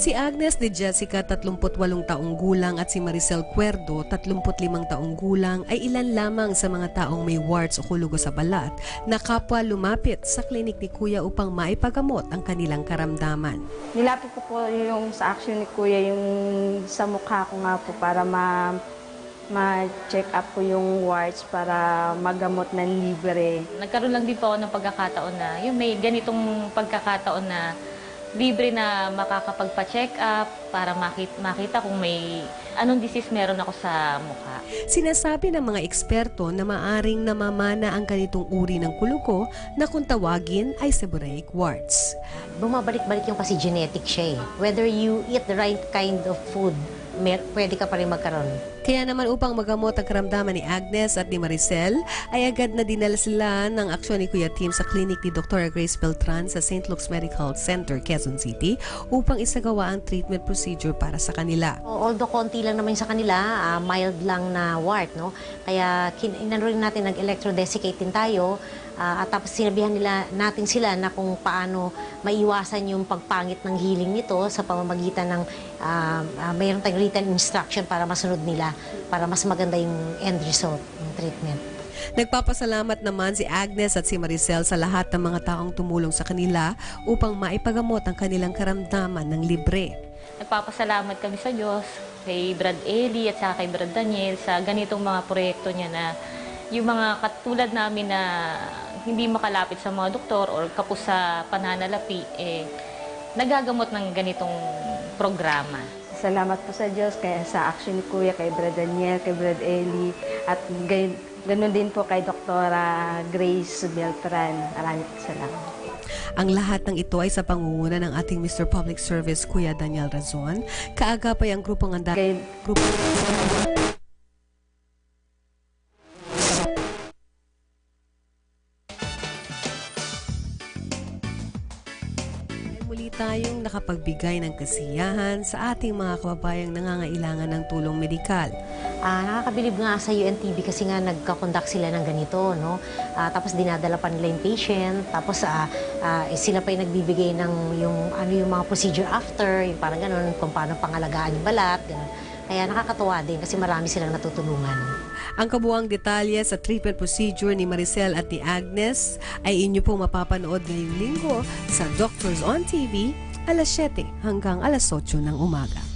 Si Agnes de Jessica, 38 taong gulang at si Maricel Cuerdo, 35 taong gulang ay ilan lamang sa mga taong may warts o kulugo sa balat na kapwa lumapit sa klinik ni Kuya upang maipagamot ang kanilang karamdaman. Nilapit ko po yung sa action ni Kuya, yung sa mukha ko nga po para ma ma-check up po yung warts para magamot ng libre. Nagkaroon lang din po ako ng pagkakataon na, yung may ganitong pagkakataon na libre na makakapagpa-check up para makita, makita kung may anong disease meron ako sa mukha. Sinasabi ng mga eksperto na maaring namamana ang ganitong uri ng kulugo na kung tawagin ay seborrheic warts. bumabalik-balik yung kasi genetic siya eh. Whether you eat the right kind of food, mer- pwede ka pa rin magkaroon. Kaya naman upang magamot ang karamdaman ni Agnes at ni Maricel, ay agad na dinala sila ng aksyon ni Kuya Tim sa klinik ni Dr. Grace Beltran sa St. Luke's Medical Center, Quezon City upang isagawa ang treatment procedure para sa kanila. Although konti lang naman sa kanila, ah, mild lang na wart, no? Kaya inano rin natin, nag-electrodesiccate din tayo. ah, at tapos sinabihan nila, natin sila na kung paano maiwasan yung pagpangit ng healing nito sa pamamagitan ng ah, ah, mayroon tayong written instruction para masunod nila, para mas maganda yung end result ng treatment. Nagpapasalamat naman si Agnes at si Maricel sa lahat ng mga taong tumulong sa kanila upang maipagamot ang kanilang karamdaman ng libre. Nagpapasalamat kami sa Diyos, kay Brad Eli at saka kay Brad Daniel sa ganitong mga proyekto niya na yung mga katulad namin na hindi makalapit sa mga doktor or kapos sa pananalapi, eh, nagagamot ng ganitong programa. Salamat po sa Diyos, kaya sa action ni Kuya, kay Brad Daniel, kay Brad Eli, at gay, ganun din po kay Doktora Grace Beltran. Maraming po salamat. Ang lahat ng ito ay sa pangunguna ng ating Mr. Public Service Kuya Daniel Razon. Kaagapay ang grupong anda Kay grupo tayong nakapagbigay ng kasiyahan sa ating mga kababayang nangangailangan ng tulong medikal. Ah, nakakabilib nga sa UNTV kasi nga nagka-conduct sila ng ganito, no? Ah, tapos dinadala pa nila yung patient, tapos ah, ah, eh, sila pa yung nagbibigay ng yung ano yung mga procedure after, yung parang ganun, kung paano pangalagaan yung balat, ganun. Kaya nakakatuwa din kasi marami silang natutulungan. Ang kabuang detalye sa treatment procedure ni Maricel at ni Agnes ay inyo pong mapapanood ngayong linggo sa Doctors on TV alas 7 hanggang alas 8 ng umaga.